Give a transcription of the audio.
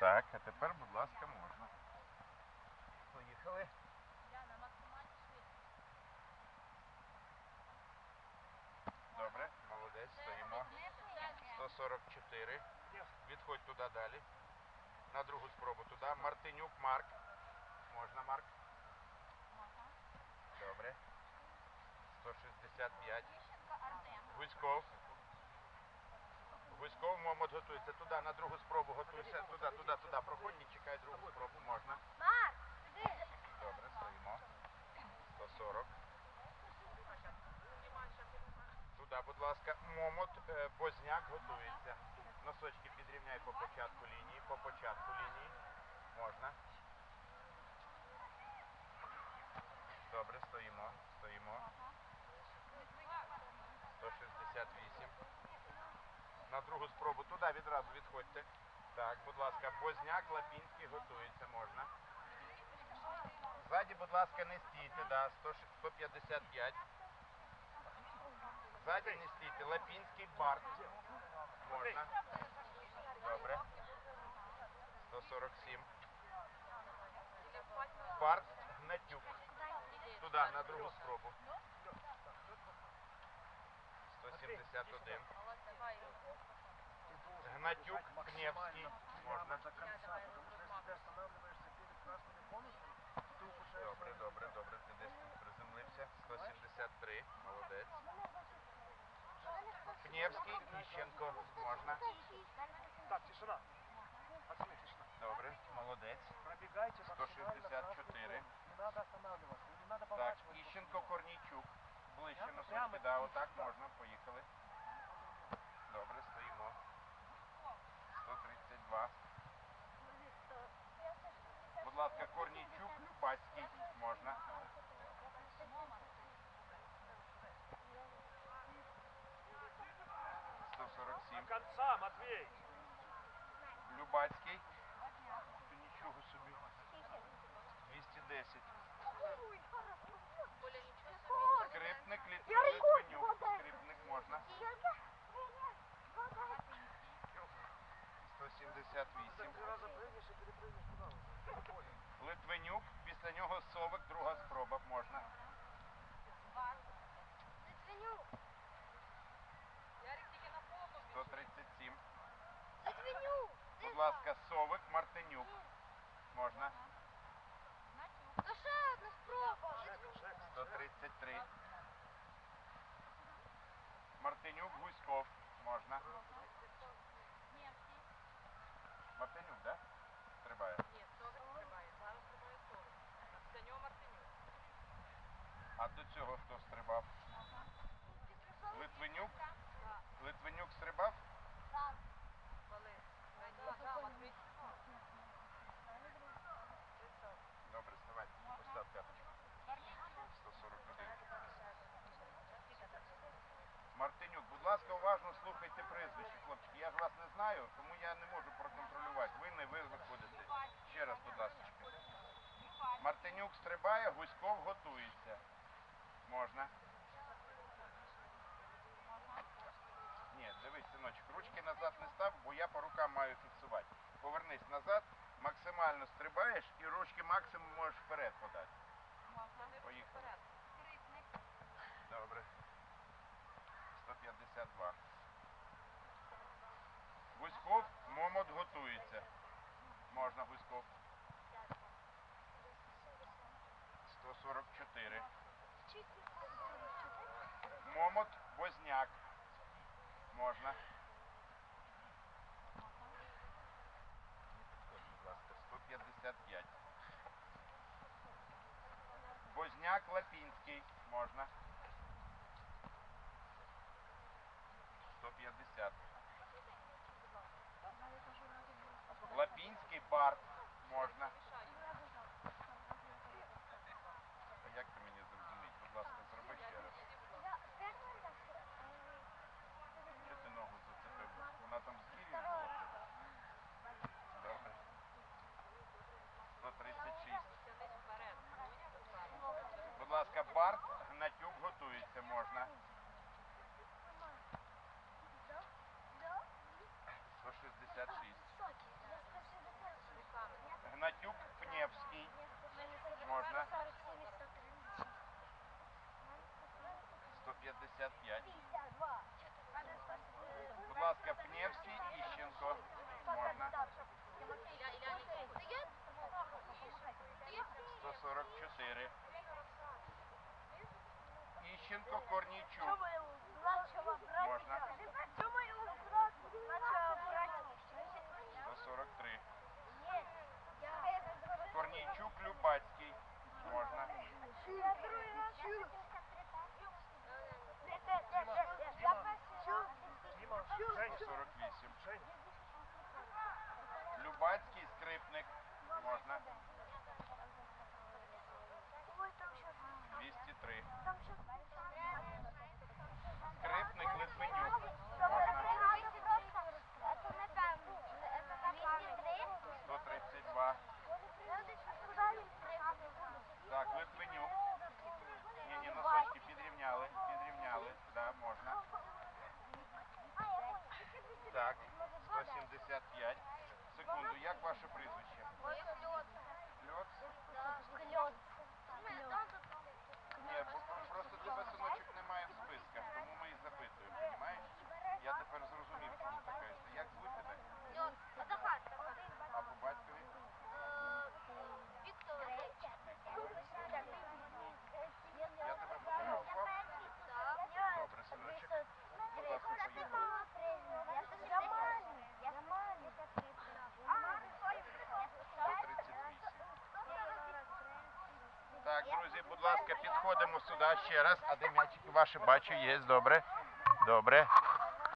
Так, а тепер, будь ласка, можна. Поїхали. Добре, молодець, стоїмо. 144. Відходь туди далі. На другу спробу туди. Мартинюк Марк. Можна, Марк? Добре. 165. Тищенко Гуськов. Гуськов, Готується туди, на другу спробу готуйся. Туди, туди, туди. Проходь і чекай другу спробу, можна. Марк, сюди. Добре, стоїмо. 140. Туди, будь ласка. Момот, е, Бозняк готується. Носочки підрівняй по початку лінії, по початку лінії. Можна. Добре, стоїмо, стоїмо. На другу спробу туди відразу відходьте. Так, будь ласка, Бозняк, Лапінський готується, можна. Ззаді, будь ласка, не стійте, да, 155. Ззаді не стійте, Лапінський, Барт. Можна. Добре. 147. Барт, Гнатюк. Туди, на другу спробу. 171. Гнатюк, Кневський. Можна. Добре, добре, добре. Ти десь тут приземлився. 173. Молодець. Кневський, Іщенко. Можна. Так, тишина. Пацаны, тишина. Добре, молодець. Пробегайте 164. Не надо останавливаться, не надо Так, поворачивать. Іщенко, Корнійчук. Ближче носочки. Да, отак можна. Поїхали. Добре, стоїмо. 132. Будь ласка, Корнійчук, Любацький. Можна. До 147. Конца, Матвей. Любацький. нічого собі. 210. Скрипник, Літвинюк. Скрипник можна. 178. Три раза прыгнешь и перепрыгнешь туда. Литвинюк, після нього совик, друга спроба можна. Литвинюк. 137. Литвинюк. Будь ласка, совик, Мартинюк. Можна. Та ще одна спроба. Шек, шек. 133. Мартинюк, Гуськов. Можна. Мартинюк, да? Стрибає. Ні, Совик стрибає. Зараз стрибає Совик. Після нього Мартинюк. А до цього хто стрибав? Литвинюк? Литвинюк стрибав? Добре, вставай. Постав п'яточку. 141. Мартинюк, будь ласка, уважно слухайте прізвище, хлопчики. Я ж вас не знаю, тому я не можу проконтролювати. Ви не ви виходите. Ще раз, будь ласка. Мартинюк стрибає, Гуськов готується. Можна. Ні, дивись, синочок, ручки назад не став, бо я по рукам маю фіксувати. Повернись назад, максимально стрибаєш і ручки максимум можеш вперед подати. Поїхали. Вперед. Добре. 152. Гуськов, Момот готується. Можна Гуськов. 144. Момот, Бозняк. Можна. Будь ласка, 155. Бозняк, Лапінський. Можна. 150. Лапінський, Барт. Можна. ласка, Барт, Гнатюк готується можна. Сто шістдесят шість. Гнатюк Пнєвський. Можна. 155. Будь ласка, Пнєвський, Іщенко. Можна. 144. Іщенко, Корнійчук. Можна. 143. Корнійчук, Любацький. Можна. Дима, Жень, 148. Жень, Любацький, Скрипник. Можна. 203. Скрипник, Литвинюк. Можна. 132. Так, Литвинюк. Ні, ні, носочки підрівняли. Підрівняли. Да, можна. Так, 175. Секунду, як ваше прізвище? Льот? Ні, бо про- просто тебе синочок немає в списках, тому ми і запитуємо, розумієш? Я тепер зрозумів, чому така історія. Як звуть тебе? А по батькові? Я тебе фотографував? Добре, синочок. Будь ласка, поїхали. 138. Так, друзі, будь ласка, підходимо сюди ще раз. А де м'ячики ваші бачу, є, добре. Добре.